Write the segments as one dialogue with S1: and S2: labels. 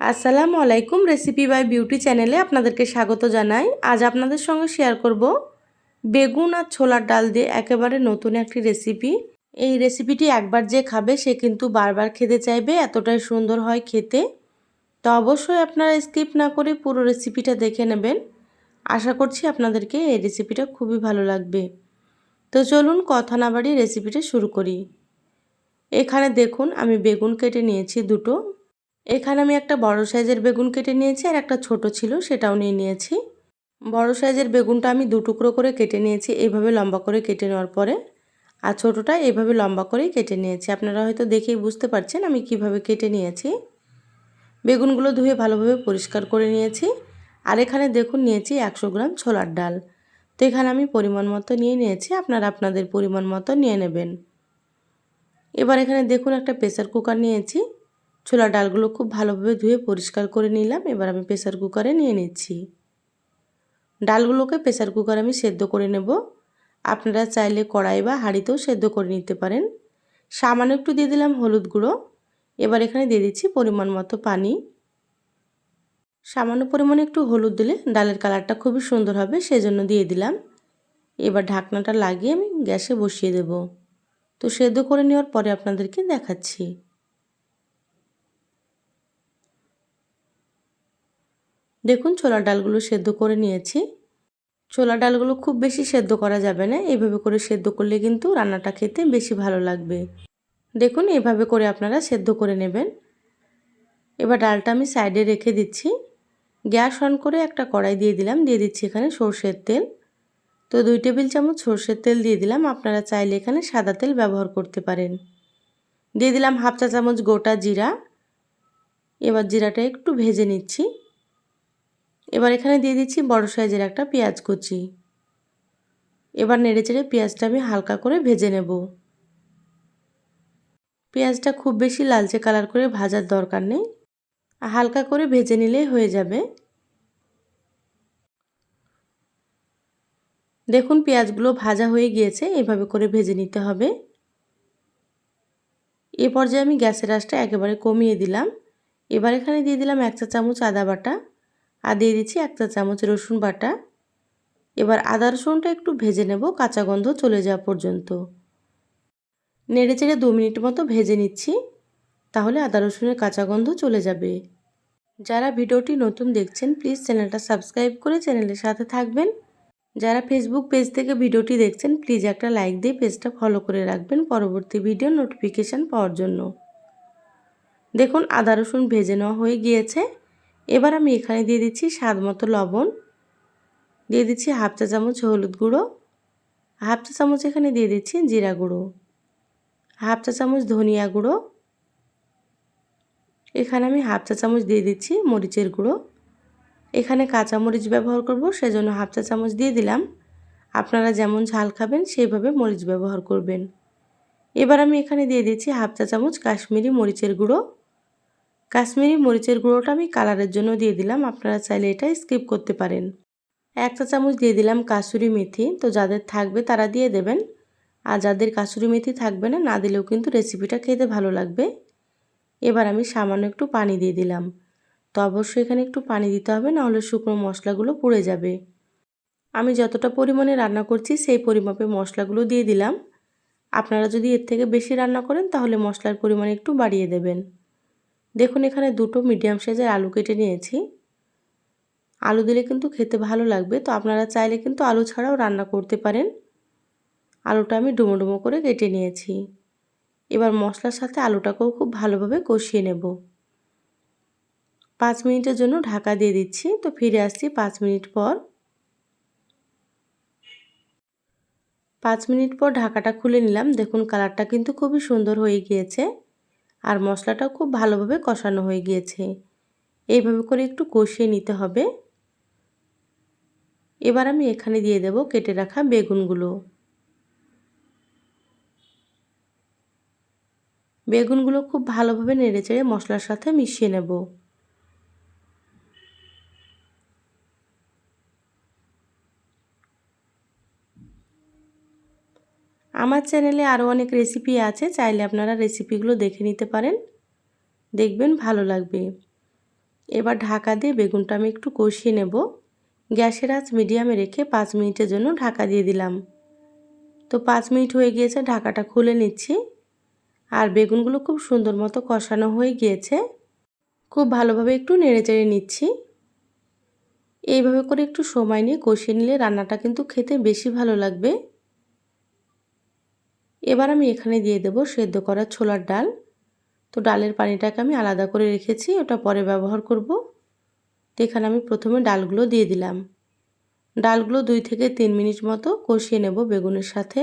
S1: আসসালামু আলাইকুম recipe by beauty চ্যানেলে আপনাদেরকে স্বাগত জানাই। আজ আপনাদের সঙ্গে শেয়ার করব বেগুন আর ছোলার ডাল দিয়ে একেবারে নতুন একটি রেসিপি এই রেসিপিটি একবার যে খাবে, সে কিন্তু বারবার খেতে চাইবে, এতটাই সুন্দর হয় খেতে। তো অবশ্যই আপনারা স্কিপ না করে পুরো রেসিপিটা দেখে নেবেন। আশা করছি আপনাদেরকে এই রেসিপিটা খুবই ভালো লাগবে। তো চলুন কথা না বাড়ি রেসিপিটা শুরু করি। এখানে দেখুন, আমি বেগুন কেটে নিয়েছি দুটো। এখানে আমি একটা বড় সাইজের বেগুন কেটে নিয়েছি আর একটা ছোট ছিল, সেটাও নিয়ে নিয়েছি। বড় সাইজের বেগুনটা আমি দু টুকরো করে কেটে নিয়েছি, এইভাবে লম্বা করে কেটে নেওয়ার পরে। আর ছোটোটা এইভাবে লম্বা করেই কেটে নিয়েছি। আপনারা হয়তো দেখেই বুঝতে পারছেন আমি কীভাবে কেটে নিয়েছি। বেগুনগুলো ধুয়ে ভালোভাবে পরিষ্কার করে নিয়েছি। আর এখানে দেখুন নিয়েছি একশো গ্রাম ছোলার ডাল। তো এখানে আমি পরিমাণ মতো নিয়ে নিয়েছি, আপনারা আপনাদের পরিমাণ মতো নিয়ে নেবেন। এবার এখানে দেখুন একটা প্রেসার কুকার নিয়েছি। ছোলা ডালগুলো খুব ভালোভাবে ধুয়ে পরিষ্কার করে নিলাম। এবার আমি প্রেসার কুকারে নিয়ে নিচ্ছি। ডালগুলোকে প্রেসার কুকারে আমি সেদ্ধ করে নেব। আপনারা চাইলে কড়াই বা হাঁড়িতেও সেদ্ধ করে নিতে পারেন। সামান্য একটু দিয়ে দিলাম হলুদ গুঁড়ো। এবার এখানে দিয়ে দিচ্ছি পরিমাণ মতো পানি। সামান্য পরিমাণে একটু হলুদ দিলে ডালের কালারটা খুবই সুন্দর হবে, সেজন্য দিয়ে দিলাম। এবার ঢাকনাটা লাগিয়ে আমি গ্যাসে বসিয়ে দেব। তো সেদ্ধ করে নেওয়ার পরে আপনাদেরকে দেখাচ্ছি। দেখুন ছোলা ডালগুলো সেদ্ধ করে নিয়েছি। ছোলা ডালগুলো খুব বেশি সেদ্ধ করা যাবে না। এইভাবে করে সেদ্ধ করলে কিন্তু রান্নাটা খেতে বেশি ভালো লাগবে। দেখুন, এভাবে করে আপনারা সেদ্ধ করে নেবেন। এবার ডালটা আমি সাইডে রেখে দিচ্ছি। গ্যাস অন করে একটা কড়াই দিয়ে দিলাম। দিয়ে দিচ্ছি এখানে সর্ষের তেল। তো দুই টেবিল চামচ সর্ষের তেল দিয়ে দিলাম। আপনারা চাইলে এখানে সাদা তেল ব্যবহার করতে পারেন। দিয়ে দিলাম হাফ চা চামচ গোটা জিরা। এবার জিরাটা একটু ভেজে নিচ্ছি। এবার এখানে দিয়ে দিচ্ছি বড় সাইজের একটা পেঁয়াজ কুচি। এবার নেড়ে চেড়ে পেঁয়াজটা আমি হালকা করে ভেজে নেব। পেঁয়াজটা খুব বেশি লালচে কালার করে ভাজার দরকার নেই। হালকা করে ভেজে নিলেই হয়ে যাবে। দেখুন পেঁয়াজগুলো ভাজা হয়ে গিয়েছে, এভাবে করে ভেজে নিতে হবে। এ পর্যায়ে আমি গ্যাসের আঁচটা একেবারে কমিয়ে দিলাম। এবার এখানে দিয়ে দিলাম এক চা চামচ আদা বাটা। আর দিয়ে দিচ্ছি এক চা চামচ রসুন বাটা। এবার আদা রসুনটা একটু ভেজে নেব, কাঁচা গন্ধ চলে যাওয়া পর্যন্ত। নেড়ে চেড়ে দু মিনিট মতো ভেজে নিচ্ছি, তাহলে আদা রসুনের কাঁচা গন্ধ চলে যাবে। যারা ভিডিওটি নতুন দেখছেন প্লিজ চ্যানেলটা সাবস্ক্রাইব করে চ্যানেলের সাথে থাকবেন। যারা ফেসবুক পেজ থেকে ভিডিওটি দেখছেন প্লিজ একটা লাইক দিয়ে পেজটা ফলো করে রাখবেন পরবর্তী ভিডিও নোটিফিকেশান পাওয়ার জন্য। দেখুন, আদা রসুন ভেজে নেওয়া হয়ে গিয়েছে। এবার আমি এখানে দিয়ে দিচ্ছি স্বাদ মতো লবণ। দিয়ে দিচ্ছি হাফ চা চামচ হলুদ গুঁড়ো। হাফ চা চামচ এখানে দিয়ে দিচ্ছি জিরা গুঁড়ো। হাফ চা চামচ ধনিয়া গুঁড়ো। এখানে আমি হাফ চা চামচ দিয়ে দিচ্ছি মরিচের গুঁড়ো। এখানে কাঁচা মরিচ ব্যবহার করব, সেজন্য হাফ চা চামচ দিয়ে দিলাম। আপনারা যেমন ঝাল খাবেন, সেইভাবে মরিচ ব্যবহার করবেন। এবার আমি এখানে দিয়ে দিচ্ছি হাফ চা চামচ কাশ্মীরি মরিচের গুঁড়ো। কাশ্মীরি মরিচের গুঁড়োটা আমি কালারের জন্য দিয়ে দিলাম। আপনারা চাইলে এটা স্কিপ করতে পারেন। এক চা চামচ দিয়ে দিলাম কাসুরি মেথি। তো যাদের থাকবে তারা দিয়ে দেবেন। আর যাদের কাসুরি মেথি থাকবে না না দিলেও কিন্তু রেসিপিটা খেতে ভালো লাগবে। এবার আমি সামান্য একটু পানি দিয়ে দিলাম। তো অবশ্যই এখানে একটু পানি দিতে হবে, নাহলে শুকনো মশলাগুলো পুড়ে যাবে। আমি যতটা পরিমাণে রান্না করছি সেই পরিমাপে মশলাগুলো দিয়ে দিলাম। আপনারা যদি এর থেকে বেশি রান্না করেন, তাহলে মশলার পরিমাণ একটু বাড়িয়ে দেবেন। দেখুন, এখানে দুটো মিডিয়াম সাইজের আলু কেটে নিয়েছি। আলু দিলে কিন্তু খেতে ভালো লাগবে। তো আপনারা চাইলে কিন্তু আলু ছাড়াও রান্না করতে পারেন। আলুটা আমি ডুমো ডুমো করে কেটে নিয়েছি। এবার মশলার সাথে আলুটাকেও খুব ভালোভাবে কষিয়ে নেব। পাঁচ মিনিটের জন্য ঢাকা দিয়ে দিচ্ছি। তো ফিরে আসছি পাঁচ মিনিট পর। পাঁচ মিনিট পর ঢাকাটা খুলে নিলাম। দেখুন, কালারটা কিন্তু খুবই সুন্দর হয়ে গিয়েছে। আর মশলাটাও খুব ভালোভাবে কষানো হয়ে গিয়েছে। এইভাবে করে একটু কষিয়ে নিতে হবে। এবার আমি এখানে দিয়ে দেব কেটে রাখা বেগুনগুলো। বেগুনগুলো খুব ভালোভাবে নেড়ে চেড়ে মশলার সাথে মিশিয়ে নেব। আমার চ্যানেলে আরও অনেক রেসিপি আছে, চাইলে আপনারা রেসিপিগুলো দেখে নিতে পারেন। দেখবেন ভালো লাগবে। এবার ঢাকা দিয়ে বেগুনটা আমি একটু কষিয়ে নেব। গ্যাসের আঁচ মিডিয়ামে রেখে পাঁচ মিনিটের জন্য ঢাকা দিয়ে দিলাম। তো পাঁচ মিনিট হয়ে গিয়েছে, ঢাকাটা খুলে নিচ্ছি। আর বেগুনগুলো খুব সুন্দর মতো কষানো হয়ে গিয়েছে। খুব ভালোভাবে একটু নেড়ে চেড়ে নিচ্ছি। এইভাবে করে একটু সময় নিয়ে কষিয়ে নিলে রান্নাটা কিন্তু খেতে বেশি ভালো লাগবে। এবার আমি এখানে দিয়ে দেব সেদ্ধ করা ছোলার ডাল। তো ডালের পানিটাকে আমি আলাদা করে রেখেছি, ওটা পরে ব্যবহার করব। তো এখানে আমি প্রথমে ডালগুলো দিয়ে দিলাম। ডালগুলো দুই থেকে তিন মিনিট মতো কষিয়ে নেব বেগুনের সাথে।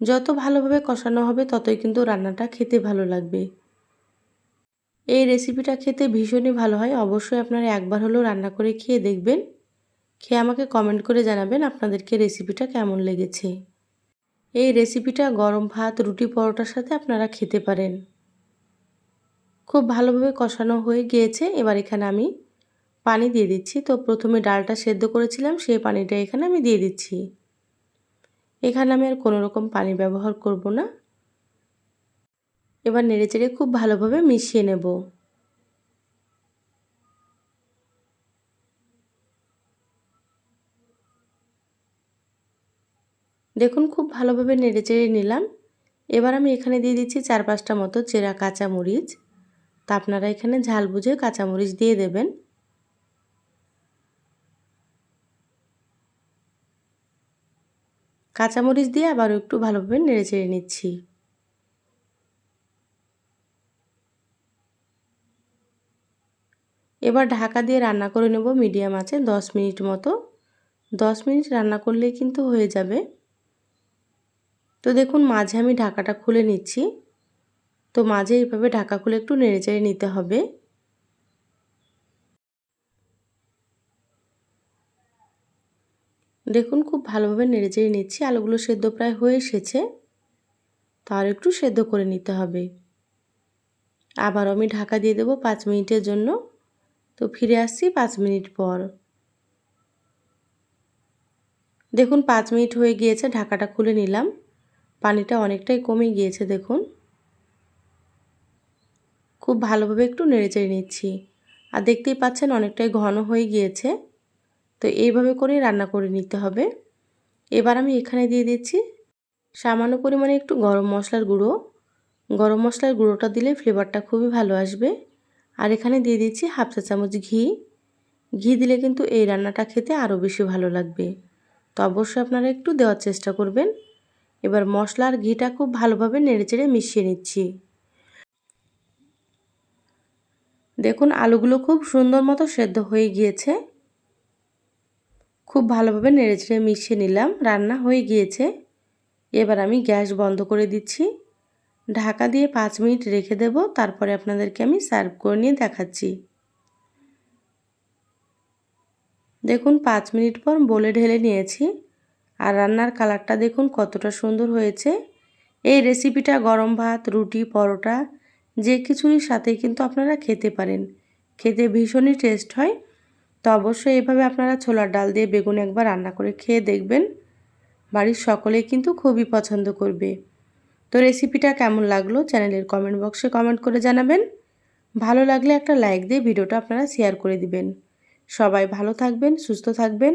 S1: যত ভালোভাবে কষানো হবে, ততই কিন্তু রান্নাটা খেতে ভালো লাগবে। এই রেসিপিটা খেতে ভীষণই ভালো হয়। অবশ্যই আপনারা একবার হলেও রান্না করে খেয়ে দেখবেন। খেয়ে আমাকে কমেন্ট করে জানাবেন আপনাদেরকে রেসিপিটা কেমন লেগেছে। এই রেসিপিটা গরম ভাত, রুটি পরোটার সাথে আপনারা খেতে পারেন। খুব ভালোভাবে কষানো হয়ে গিয়েছে, এবার এখানে আমি পানি দিয়ে দিচ্ছি। তো প্রথমে ডালটা সেদ্ধ করেছিলাম, সেই পানিটা এখানে আমি দিয়ে দিচ্ছি। এখানে আমি আর কোনো রকম পানি ব্যবহার করব না। এবার নেড়েচেড়ে খুব ভালোভাবে মিশিয়ে নেব। দেখুন, খুব ভালোভাবে নেড়েচেড়ে নিলাম। এবার আমি এখানে দিয়ে দিচ্ছি চার পাঁচটা মতো চেরা কাঁচামরিচ। তা আপনারা এখানে ঝাল বুঝে কাঁচামরিচ দিয়ে দেবেন। কাঁচামরিচ দিয়ে আবারও একটু ভালোভাবে নেড়ে চেড়ে নিচ্ছি। এবার ঢাকা দিয়ে রান্না করে নেব মিডিয়াম আছে দশ মিনিট মতো। দশ মিনিট রান্না করলেই কিন্তু হয়ে যাবে। তো দেখুন, মাঝে আমি ঢাকাটা খুলে নিচ্ছি। তো মাঝে এইভাবে ঢাকা খুলে একটু নেড়ে চেড়ে নিতে হবে। দেখুন, খুব ভালোভাবে নেড়ে চেড়ে নিচ্ছি। আলুগুলো সেদ্ধ প্রায় হয়ে এসেছে। তার একটু সেদ্ধ করে নিতে হবে। আবার আমি ঢাকা দিয়ে দেবো পাঁচ মিনিটের জন্য। তো ফিরে আসছি পাঁচ মিনিট পর। দেখুন, পাঁচ মিনিট হয়ে গিয়েছে, ঢাকাটা খুলে নিলাম। পানিটা অনেকটাই কমে গিয়েছে, দেখুন। খুব ভালোভাবে একটু নেড়ে চেড়ে নিচ্ছি। আর দেখতেই পাচ্ছেন অনেকটাই ঘন হয়ে গিয়েছে। তো এইভাবে করে রান্না করে নিতে হবে। এবার আমি এখানে দিয়ে দিচ্ছি সামান্য পরিমাণে একটু গরম মশলার গুঁড়ো। গরম মশলার গুঁড়োটা দিলে ফ্লেভারটা খুবই ভালো আসবে। আর এখানে দিয়ে দিচ্ছি হাফ চা চামচ ঘি। ঘি দিলে কিন্তু এই রান্নাটা খেতে আরও বেশি ভালো লাগবে। তো অবশ্যই আপনারা একটু দেওয়ার চেষ্টা করবেন। এবার মশলার ঘিটা খুব ভালোভাবে নেড়েচেড়ে মিশিয়ে নিচ্ছি। দেখুন, আলুগুলো খুব সুন্দর মতো সেদ্ধ হয়ে গিয়েছে। খুব ভালোভাবে নেড়েচেড়ে মিশিয়ে নিলাম, রান্না হয়ে গিয়েছে। এবার আমি গ্যাস বন্ধ করে দিচ্ছি। ঢাকা দিয়ে পাঁচ মিনিট রেখে দেব, তারপরে আপনাদেরকে আমি সার্ভ করে নিয়ে দেখাচ্ছি। দেখুন, পাঁচ মিনিট পর বলে ঢেলে নিয়েছি। আর রান্নার কালারটা দেখুন কতটা সুন্দর হয়েছে। এই রেসিপিটা গরম ভাত, রুটি, পরোটা, যে কিছুরই সাথে কিন্তু আপনারা খেতে পারেন। খেতে ভীষণই টেস্ট হয়। তো অবশ্যই এভাবে আপনারা ছোলার ডাল দিয়ে বেগুন একবার রান্না করে খেয়ে দেখবেন। বাড়ির সকলেই কিন্তু খুবই পছন্দ করবে। তো রেসিপিটা কেমন লাগল চ্যানেলের কমেন্ট বক্সে কমেন্ট করে জানাবেন। ভালো লাগলে একটা লাইক দিয়ে ভিডিওটা আপনারা শেয়ার করে দিবেন। সবাই ভালো থাকবেন, সুস্থ থাকবেন।